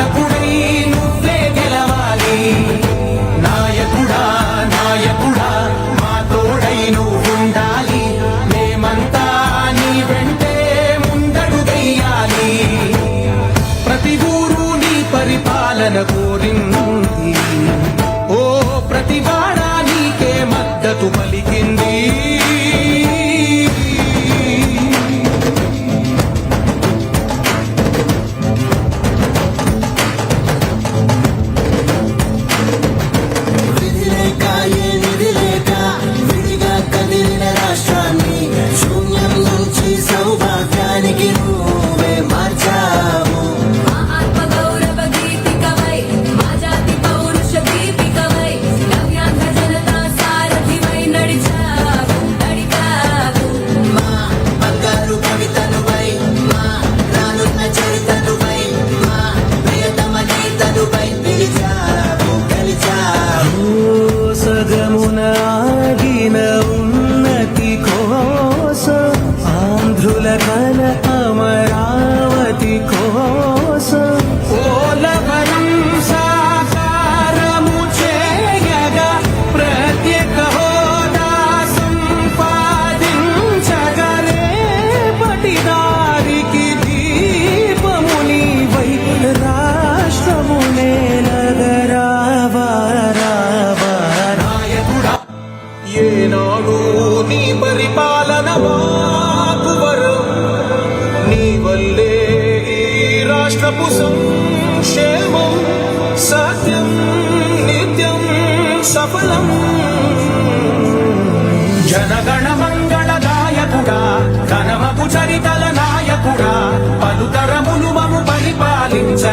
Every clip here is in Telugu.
పాలకుడై నువ్వే గెలవాలి. నాయకుడా నాయకుడా మా తోడై నువ్వుండాలి. మేమంతా నీ వెంటే ముందడుగయ్యాలి. ప్రతి ఊరు పరిపాలనకు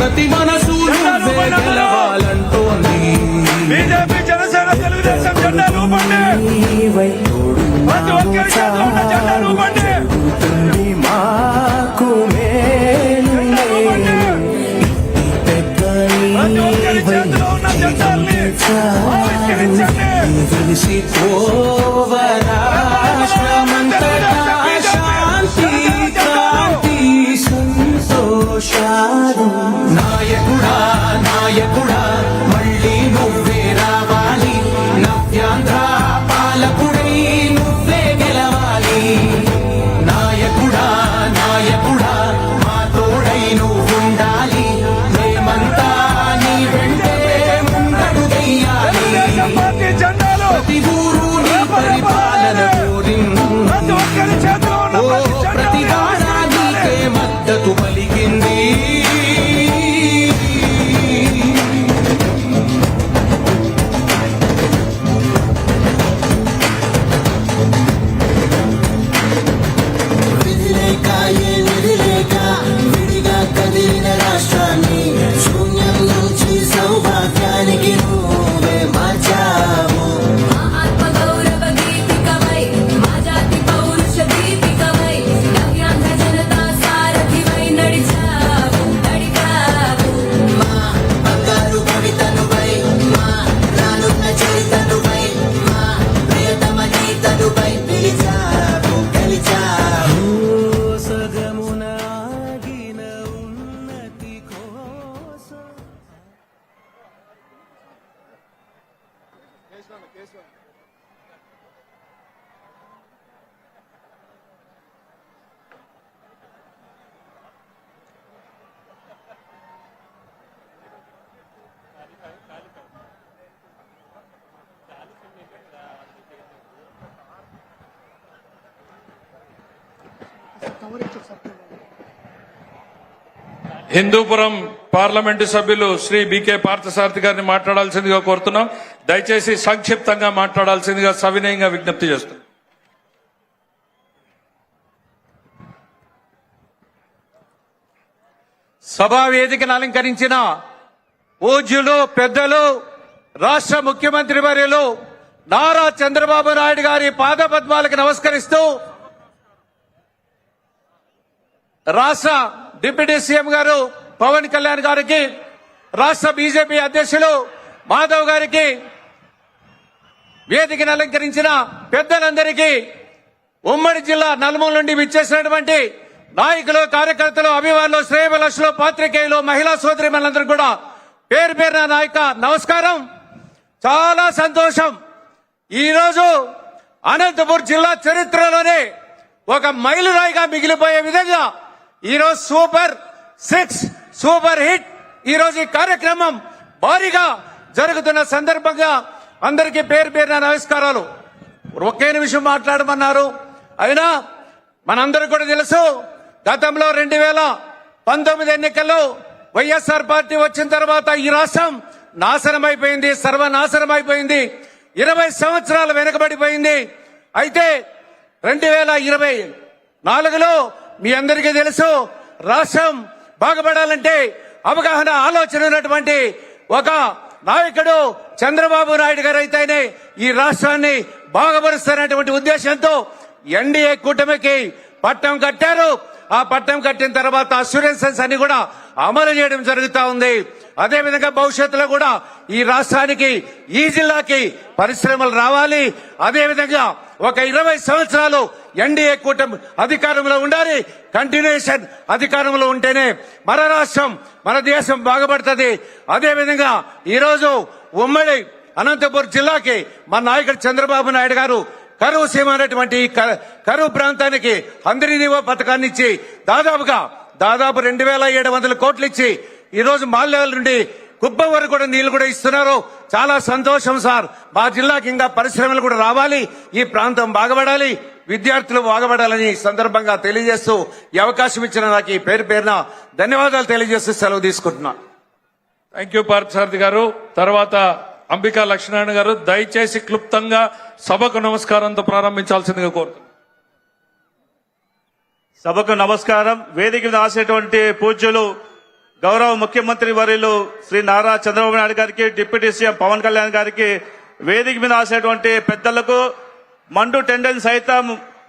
ప్రతి మన 也不 హిందూపురం పార్లమెంటు సభ్యులు శ్రీ బీకే పార్థసారథి గారిని మాట్లాడాల్సిందిగా కోరుతున్నాం. దయచేసి సంక్షిప్తంగా మాట్లాడాల్సిందిగా సవినయంగా విజ్ఞప్తి చేస్తాను సభా వేదికను అలంకరించిన పూజ్యులు పెద్దలు రాష్ట్ర ముఖ్యమంత్రి వర్యులు నారా చంద్రబాబు నాయుడు గారి పాదపద్మాలకు నమస్కరిస్తూ రాష్ట్ర డిప్యూటీ సీఎం గారు పవన్ కళ్యాణ్ గారికి రాష్ట్ర బీజేపీ అధ్యక్షులు మాధవ్ గారికి వేదికను అలంకరించిన పెద్దలందరికీ ఉమ్మడి జిల్లా నలుమూల నుండి విచ్చేసినటువంటి నాయకులు కార్యకర్తలు అభిమానులు శ్రేయభిలాషులు పాత్రికేయులు మహిళా సోదరి మనందరూ కూడా పేరు పేరున నాయక నమస్కారం. చాలా సంతోషం. ఈరోజు అనంతపూర్ జిల్లా చరిత్రలోనే ఒక మైలురాయిగా మిగిలిపోయే విధంగా ఈరోజు సూపర్ సిక్స్ సూపర్ హిట్ ఈరోజు ఈ కార్యక్రమం భారీగా జరుగుతున్న సందర్భంగా అందరికీ పేరు పేరున నమస్కారాలు. ఒకే నిమిషం మాట్లాడమన్నారు. అయినా మనందరూ కూడా తెలుసు గతంలో రెండు వేల పంతొమ్మిది ఎన్నికల్లో వైఎస్ఆర్ పార్టీ వచ్చిన తర్వాత ఈ రాష్ట్రం నాశనం అయిపోయింది సర్వనాశనం అయిపోయింది ఇరవై సంవత్సరాలు వెనుకబడిపోయింది. అయితే రెండు వేల ఇరవై నాలుగులో మీ అందరికీ తెలుసు రాష్ట్రం బాగుపడాలంటే అవగాహన ఆలోచన ఉన్నటువంటి ఒక నాయకుడు చంద్రబాబు నాయుడు గారు అయితేనే ఈ రాష్ట్రాన్ని బాగుపరుస్తారనేటువంటి ఉద్దేశంతో ఎన్డీఏ కూటమికి పట్టం కట్టారు. ఆ పట్టం కట్టిన తర్వాత అస్యూరెన్సెస్ అన్ని కూడా అమలు చేయడం జరుగుతా ఉంది. అదేవిధంగా భవిష్యత్తులో కూడా ఈ రాష్ట్రానికి ఈ జిల్లాకి పరిశ్రమలు రావాలి. అదేవిధంగా ఒక ఇరవై సంవత్సరాలు ఎన్డీఏ కూటమి అధికారంలో ఉండాలి. కంటిన్యూషన్ అధికారంలో ఉంటేనే మన రాష్ట్రం మన దేశం బాగుపడుతుంది. అదేవిధంగా ఈరోజు ఉమ్మడి అనంతపురం జిల్లాకి మన నాయకుడు చంద్రబాబు నాయుడు గారు కరువు సీమ అనేటువంటి క- కరువు ప్రాంతానికి అందరినీ పథకాన్ని ఇచ్చి దాదాపుగా దాదాపు రెండు వేల ఏడు వందల కోట్లు ఇచ్చి ఈ రోజు మాల్యాల నుండి కుప్పం వరకు కూడా నీళ్ళు కూడా ఇస్తున్నారు. చాలా సంతోషం సార్. మా జిల్లాకి ఇంకా పరిశ్రమలు కూడా రావాలి. ఈ ప్రాంతం బాగుపడాలి. విద్యార్థులు బాగుపడాలని సందర్భంగా తెలియజేస్తూ ఈ అవకాశం ఇచ్చిన నాకు ఈ పేరు పేరున ధన్యవాదాలు తెలియజేస్తూ సెలవు తీసుకుంటున్నా. థ్యాంక్ యూ పార్థసారథి గారు. తర్వాత అంబికా లక్ష్మణారాయణ గారు. దయచేసి క్లుప్తంగా సభకు నమస్కారంతో ప్రారంభించాల్సిందిగా కోరుతున్నాను. సభకు నమస్కారం. వేదిక మీద ఆసేటువంటి పూజ్యులు గౌరవ ముఖ్యమంత్రి వర్యులు శ్రీ నారా చంద్రబాబు నాయుడు గారికి డిప్యూటీ సీఎం పవన్ కళ్యాణ్ గారికి వేదిక మీద ఆసేటువంటి పెద్దలకు మండు టెండెన్ సైతం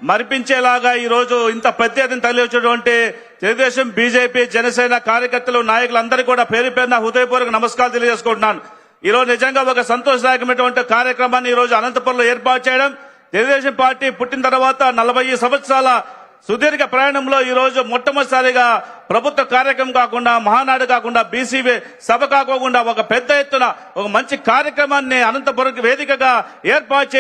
మరిపించేలాగా ఈ రోజు ఇంత పెద్ద ఎత్తున తరలి వచ్చినటువంటి తెలుగుదేశం బీజేపీ జనసేన కార్యకర్తలు నాయకులందరికీ కూడా పేరు పేరున హృదయపూర్వక నమస్కారాలు తెలియజేసుకుంటున్నాను. ఈ రోజు నిజంగా ఒక సంతోషదాయకమైనటువంటి కార్యక్రమాన్ని ఈ రోజు అనంతపురంలో ఏర్పాటు చేయడం తెలుగుదేశం పార్టీ పుట్టిన తర్వాత నలభై సంవత్సరాల సుదీర్ఘ ప్రయాణంలో ఈ రోజు మొట్టమొదటిసారిగా ప్రభుత్వ కార్యక్రమం కాకుండా మహానాడు కాకుండా బీసీ సభ కాకోకుండా ఒక పెద్ద ఎత్తున ఒక మంచి కార్యక్రమాన్ని అనంతపురం వేదికగా ఏర్పాటు చేసి